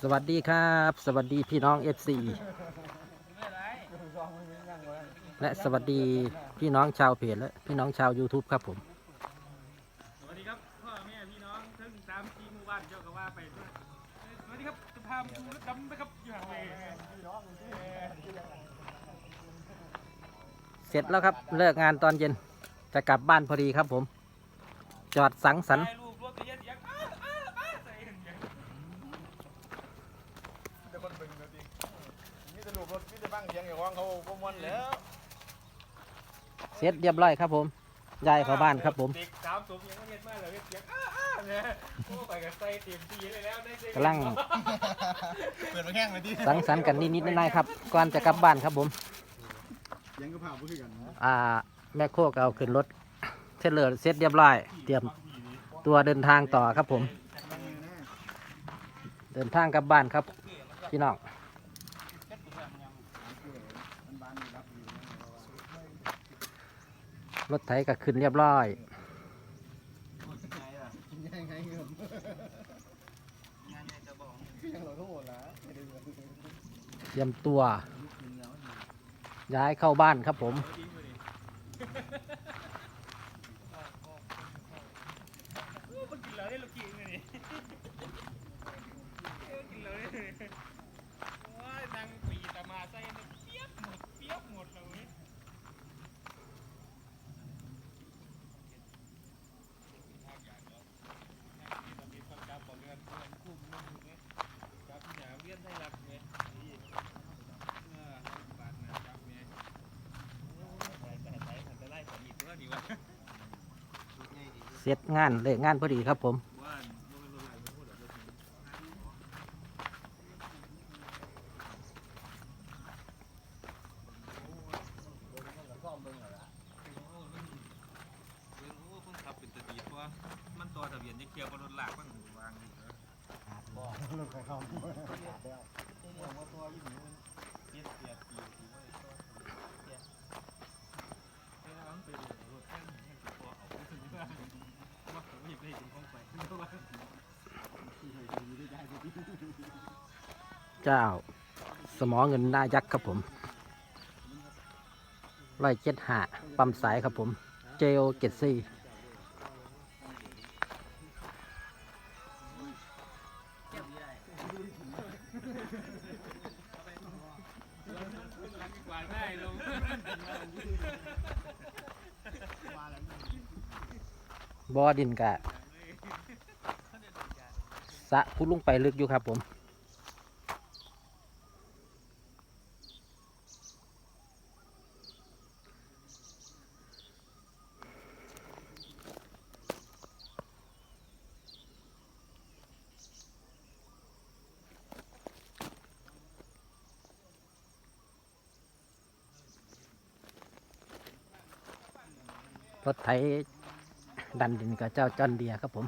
สวัสดีครับ สวัสดีพี่น้อง FC และสวัสดีพี่น้องชาวเพจและพี่น้องชาว YouTube ครับผม สวัสดีครับพ่อแม่พี่น้องทั้งสามทีหมู่บ้านเจ้าก็ว่าไปด้วยเอ้ยสวัสดีครับจะพามาดูรถดำไหมครับอยู่ห่างเลยเสร็จแล้วครับ เลิกงานตอนเย็นจะกลับบ้านพอดีครับผม จอดสังสรรค์ ถ่ายรูปรถไปเยอะแยะอ้าอ้าอ้าใส่กันอย่าง แต่คนเบิ่งก็ดิมีแต่ลูกร ถมีแต่บ้างเสียงอย่างของเขาบ่ม่วนแล้วเสร็จเรียบร้อยครับผมย้ายเข้าบ้านครับผมเด็กสามสมยังไม่เห็นมาเลยเสียงอ้าอ้าเนี่ยโอ้ไปกับใส่เต็มที่เลยแล้วได้เสียกำลังเปิดมาแข้งเลยดิสังสรรค์กันนิดๆหน่อยๆครับ ก่อนจะกลับบ้านครับผมยังก็พาบ่คือกันอ่า แม่โคกเอาขึ้นรถเทเลอร์เสร็จเรียบร้อย เตรียมตัวเดินทางต่อครับผม เดินทางกลับบ้านครับพี่น้อง รถไถก็ขึ้นเรียบร้อยยังไงเงินยังเราทั้งหมดละเตรียมตัว ย้ายเข้าบ้านครับผม โอ้มันกินเหล้าได้ลูกกินเลยนี่เออกินเหล้าได้เลยโอ้ยนั่งปีตามาใส่เนี่ยเปียกหมดเปียกหมดเลย เสร็จงานเลิกงานพอดีครับผม มันตัวทะเบียนจะเกี่ยวกับรถหลากมันวางอยู่ รถใครเข้า เจ็ดแปดปีที่ว่าเจ็ดให้เราไปดูรถแท่งให้พอเอาไปถึงบ้านว่าผมหยิบได้ถึงห้องไปเพราะว่า เจ้าสมอเงินหน้ายักษ์ครับผมร้อยเจ็ดหาปั๊มสายครับผม เจโอเจ็ดสี่บอดินกะสะพุดลงไปลึกอยู่ครับผม ถไถดันดินกับเจ้าจอนเดียครับผม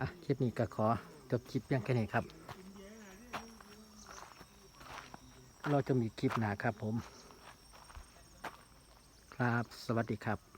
อะคลิปนี้ก็ขอจบคลิปเพียงแค่นี้ครับ เราจะมีคลิปหนาครับผม ครับ สวัสดีครับ